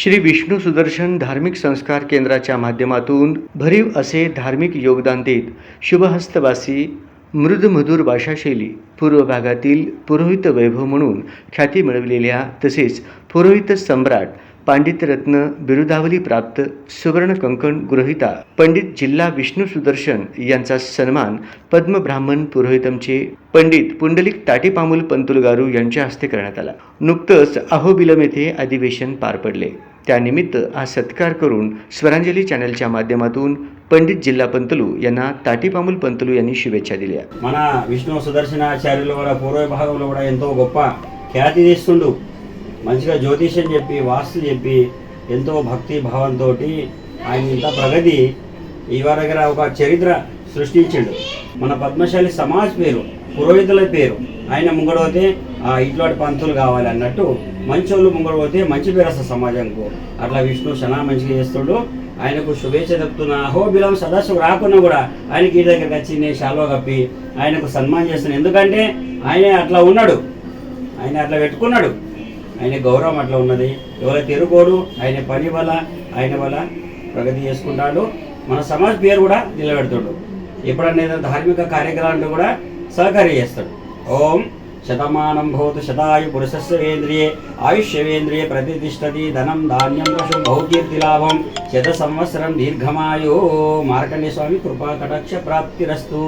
श्री विष्णू सुदर्शन धार्मिक संस्कार केंद्राच्या माध्यमातून भरीव असे धार्मिक योगदान देत शुभहस्तवासी मृदमधुर भाषाशैली पूर्व भागातील पुरोहित वैभव म्हणून ख्याती मिळवलेल्या तसेच पुरोहित सम्राट पांडितरत्न बिरुदावली प्राप्त सुवर्ण कंकण गृहिता पंडित जिल्हा विष्णू सुदर्शन यांचा सन्मान पद्मब्राह्मण पुरोहितमचे पंडित पुंडलिक ताटीपामुल पंतुलगारू यांच्या हस्ते करण्यात आला. नुकतंच अहोबिलम येथे अधिवेशन पार पडले. त्यानिमित्त हा सत्कार करून स्वरांजली चॅनलच्या माध्यमातून पंडित जिल्हा पंतलू यांना ताटीपामुल పంతులు यांनी शुभेच्छा दिल्या మన విష్ణు సుదర్శనాచార్యులు కూడా పూర్వ భాగంలో కూడా ఎంతో గొప్ప ఖ్యాతి తీస్తుండు మంచిగా జ్యోతిష్యం చెప్పి వాస్తు చెప్పి ఎంతో భక్తి భావంతో ఆయన ఇంత ప్రగతి ఇవాళ దగ్గర ఒక చరిత్ర సృష్టించిండు. మన పద్మశాలి సమాజ్ పేరు పురోహితుల పేరు. ఆయన ముంగడపోతే ఆ ఇట్లాంటి పంతులు కావాలి అన్నట్టు మంచోళ్ళు ముంగడపోతే మంచి పేరు వస్తుంది సమాజంకు. అట్లా విష్ణు చాలా మంచిగా చేస్తుండు. ఆయనకు శుభేచ్ఛ చెప్తున్నా అహో బిలం సదస్సు రాకున్నా కూడా ఆయనకి ఇంటి దగ్గరికి వచ్చి నేను శాలువా కప్పి ఆయనకు సన్మానం చేస్తున్నాను ఎందుకంటే ఆయన అట్లా ఉన్నాడు. ఆయన అట్లా పెట్టుకున్నాడు. ఆయన గౌరవం అట్లా ఉన్నది. ఎవరైతే తెరుకోడు ఆయన పని వల్ల ఆయన వల్ల ప్రగతి చేసుకుంటాడు. మన సమాజ్ పేరు కూడా నిలబెడతాడు. ఎప్పుడన్నా ఏదైనా ధార్మిక కార్యక్రమాలను కూడా సహకరిస్తాడు ఓం శతమానం భవతు శతాయు పురుషస్వేంద్రియే ఆయుష్యవేంద్రియే ప్రతిష్టతి ధనం ధాన్యం పశుం బహుకీర్తి లాభం శత సంవత్సరం దీర్ఘమాయో. మార్కండే స్వామి కృపా కటాక్ష ప్రాప్తిరస్తు.